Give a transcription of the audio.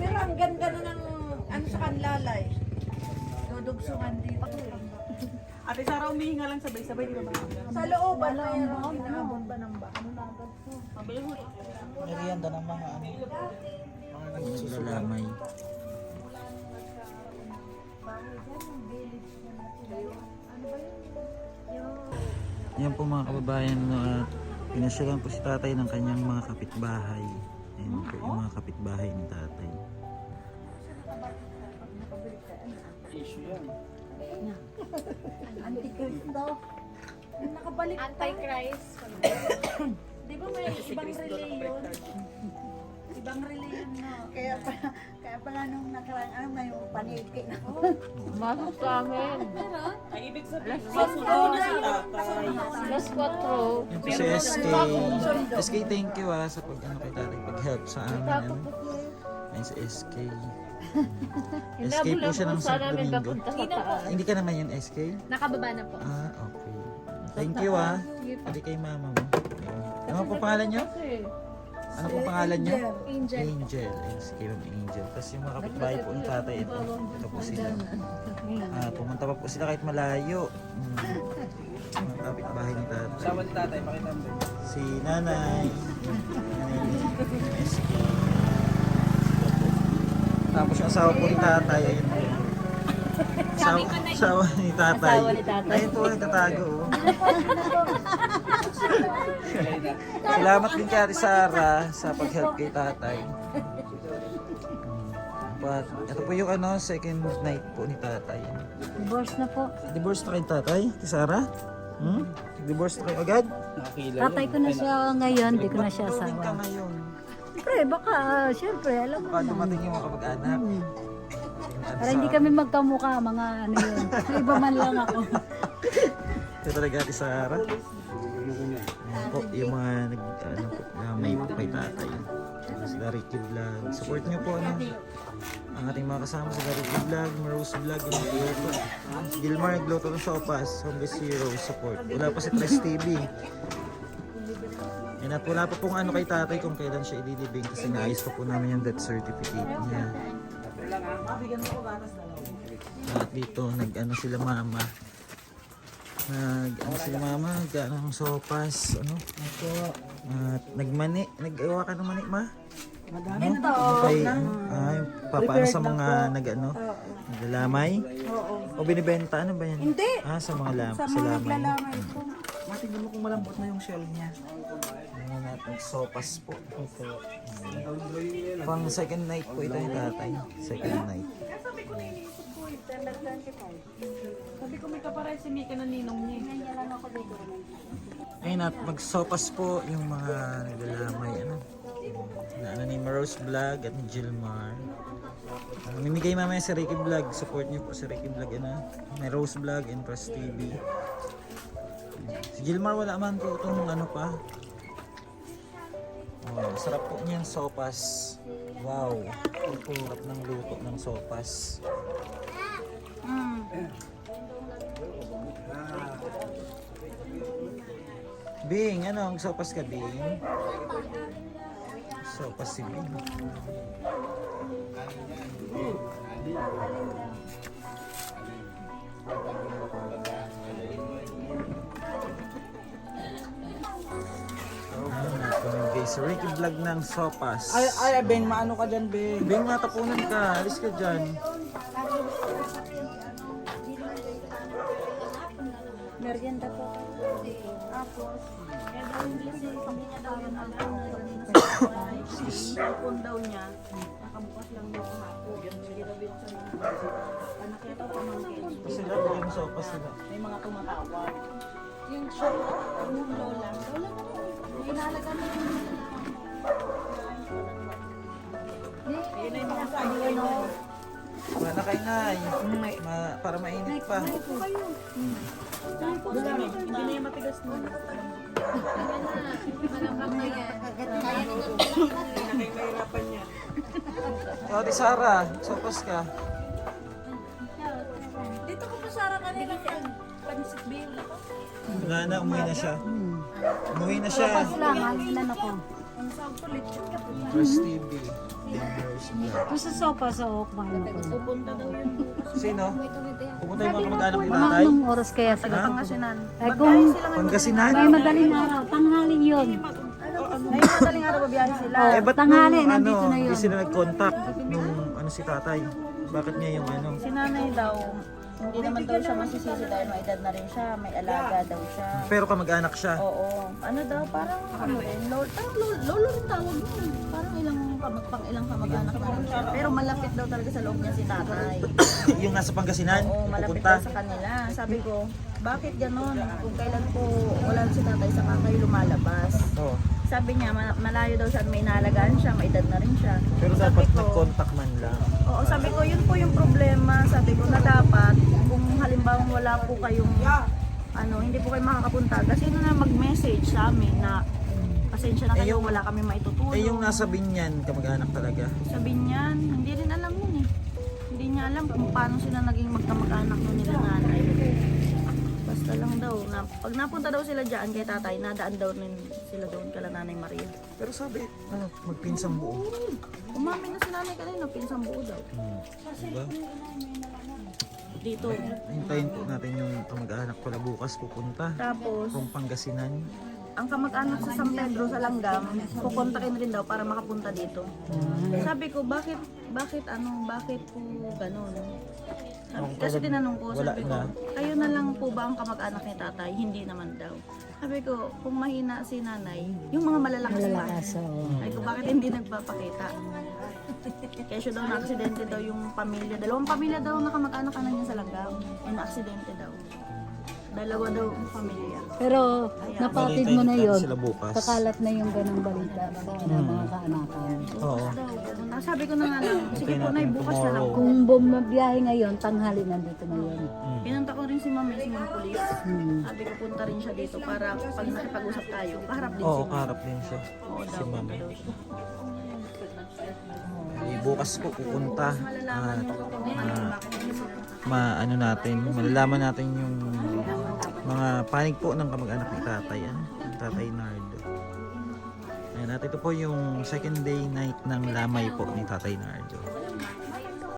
Pero ang ganda na ng ano sa kanlalay. Dudugsungan dito. Ate Sara, umihinga lang sabay-sabay, di ba ba? Sa loob, ano yan? Inaabot ba ng ba? Mabilis mo. Merienda ng mga ano. Mga Lalamay. Yan po mga kababayan, no, at pinasyalan po si tatay ng kanyang mga kapitbahay. Ayan po yung mga kapitbahay ni tatay. Antikristo. Nakabalik pa. Antichrist. Di ba may ibang reliyon? Ibang reliyon na. Kaya pala, kaya pala nung nakaraan, ano na yung paniki na. Masok sa amin. Ay, ibig sabihin, masundo na si tatay. Plus 4. Yan po si SK. SK, thank you ah sa pag ano kay tatay, pag-help sa amin. Ano. Ayun si SK. SK po siya ng sa Santo Domingo. sa. Hindi ka naman yun SK? Nakababa na po. Ah, okay. Thank you ah. Hindi kay mama mo. Ano po pangalan niyo? Ano po pangalan niyo? Angel. Angel. Ayun, si Kim Angel. Tapos yung mga kapitbahay po ng tatay, ito, ito po sila. Ah, pumunta pa po sila kahit malayo. Hmm. Mga kapitbahay ng tatay. Sama ni tatay, pakita mo. Si nanay. Nanay ni SK. Tapos yung asawa po ni tatay, ayun po. Asawa, asawa ni tatay. Asawa ni tatay. Ayun po, nagtatago. oh. Salamat din kay Ate Sara sa pag-help kay tatay. But, ito po yung ano, second night po ni tatay. Divorce na po. Divorce na kay tatay, Ate Sara? Hmm? Divorce na kayo agad? Nakakila Tatay ko na siya ngayon, di ko na siya Tuwing ka asawa. ngayon. Siyempre, baka, ah, siyempre, alam mo Baka dumating yung mga kapag-anak. Hmm. Para hindi kami magkamukha, mga ano yun. Iba man lang ako. Ito talaga Ate Sara. Ayan po, yung mga nag, ano po, may po kay tatay. Sa Dariki Vlog. Support niyo po, ano, ang ating mga kasama sa Dariki Vlog, Marose Vlog, yung Gluto. Gilmar, Gluto ng Sopas, Home Zero, support. Wala pa si Tres TV. Yan at wala pa pong ano kay tatay kung kailan siya idilibing kasi naayos pa po namin yung death certificate niya. At dito, nag-ano sila mama. Nag, ano sila mama, nag-ano ng sopas, ano? At nagmani, nag-awa ka ng mani, ma? Madami ano? Okay, ah, yung papaano sa mga nag-ano, naglalamay? O binibenta, ano ba yan? Hindi. Ah, sa mga lam, Sa sa mga lamay. naglalamay ito. Matignan mo kung malambot na yung shell niya. Ano natin, sopas po. Pang second night po ito yung tatay. Second night. Sabi ko may kaparay si Mika na ninong niya. Ayun at magsopas po yung mga naglalamay ano. Na ano ni Maros Vlog at ni Jilmar. Uh, mimigay mamaya si Ricky Vlog. Support niyo po si Ricky Vlog ano. May Rose Vlog and Trust TV. Si Jilmar wala man po itong ano pa. Oh, sarap po niyan sopas. Wow. Sarap ng luto ng sopas. Bing, ano? Sopas ka, Bing? Sopas si Bing. Ah, pamigay si Ricky Vlog ng sopas. Ay, ay, Beng, maano ka dyan, Beng? Bing, matapunan ka. Alis ka dyan. Merienda po. Kung daw niya, nakabukas lang daw kahapon. Hindi daw yung sa anak niya daw pamangkin. Sila, bigyan mo sopas sila. May mga tumatawag. Yung shop, yung lola. Lola na po. Inalaga na yung Ayun na yung mga sabi kayo. Wala na na. Para mainit pa. Hindi na yung matigas na. Malambak na yan. Nakikahirapan niya. Ikaw, Ate Sara, sopas ka. Dito ko pa Sara kanila pag pansit bill ako. Wala na, umuwi na siya. Umuwi na siya. Sopas lang, halilan ako. First TV. Kung sa sopa, sa ok, mahal ko. Pupunta daw yun. Sino? Pupunta yung mga kamag-anak ni tatay? Anong oras kaya sila? Ha? Pangasinan. Ay, kung Pangasinan? may madaling araw, tanghaling yun. Ngayon madaling araw babiyahe sila. Oh, Eh, ba't tanghali, nung, ano, nandito na yun. hindi sila nag-contact nung ano si tatay? Bakit niya yung ano? Si nanay daw, hindi naman daw siya masisisi dahil may edad na rin siya, may alaga daw siya. Pero kamag-anak siya. Oo. Ano daw, parang ano rin, lolo, parang lolo, lolo rin tawag yun. Parang ilang kamag, pang ilang kamag-anak na rin siya. Pero malapit daw talaga sa loob niya si tatay. yung nasa Pangasinan? Oo, malapit Pupunta? daw sa kanila. Sabi ko, bakit ganon? Kung kailan po wala si tatay, saka kayo lumalabas. Oo. Sabi niya, ma- malayo daw siya, may inalagaan siya, may edad na rin siya. Pero Sabi dapat ko, nag-contact man lang. Oo, sabi ko, yun po yung problema. Sabi ko na dapat, wala po kayong, ano, hindi po kayo makakapunta, kasi na mag-message sa amin na, pasensya na Eh, kayo, yung- wala kami maitutulong. Eh yung nasa Binyan, kamag-anak talaga. Sabi niyan, hindi rin alam yun eh. Hindi niya alam kung paano sila naging magkamag-anak nun nila nanay. Basta lang daw, na, pag napunta daw sila dyan kay tatay, nadaan daw rin sila doon kala nanay Maria. Pero sabi, ano, magpinsang buo. Umamin na si nanay kanina, pinsang buo daw. Diba? Dito. Hintayin po natin yung kamag-anak pala bukas pupunta. Tapos, Kung Pangasinan. ang kamag-anak sa San Pedro sa Langgam, kukontakin rin daw para makapunta dito. Sabi ko, bakit, bakit ano, bakit po ganun? Sabi, kasi tinanong ko, Wala sabi ko, na. kayo na lang po ba ang kamag-anak ni tatay? Hindi naman daw. Sabi ko, kung mahina si nanay, yung mga malalakas, Malalakas, pa. oo. Sabi ko, bakit hindi nagpapakita? Kesyo daw na-aksidente daw yung pamilya. Dalawang pamilya daw na kamag-anak ka na niya sa Langgam. Yung na-aksidente daw. Dalawa daw ang pamilya. Pero napatid mo na yun. sila bukas. Kakalat na yung ganang balita sa Hmm. mga kaanakan. Oo. Daw, ganun. Ah, Sabi ko na nga lang, sige po na, bukas na lang. Kung bumabiyahe ngayon, tanghali nandito na yun. Pinunta ko rin si Mami, si Ma'am Police. Hmm. Sabi ko punta rin siya dito para pag nakipag-usap tayo, kaharap din Oo, si Ma'am. kaharap din siya. Oo Si daw, Bukas po pupunta. At niyo po kung ano, bakit hindi sila ma ano natin, malalaman natin yung mga panig po ng kamag-anak ni tatay? Ng tatay Nardo. Ayan, at ito po yung second day night ng lamay po ni tatay Nardo.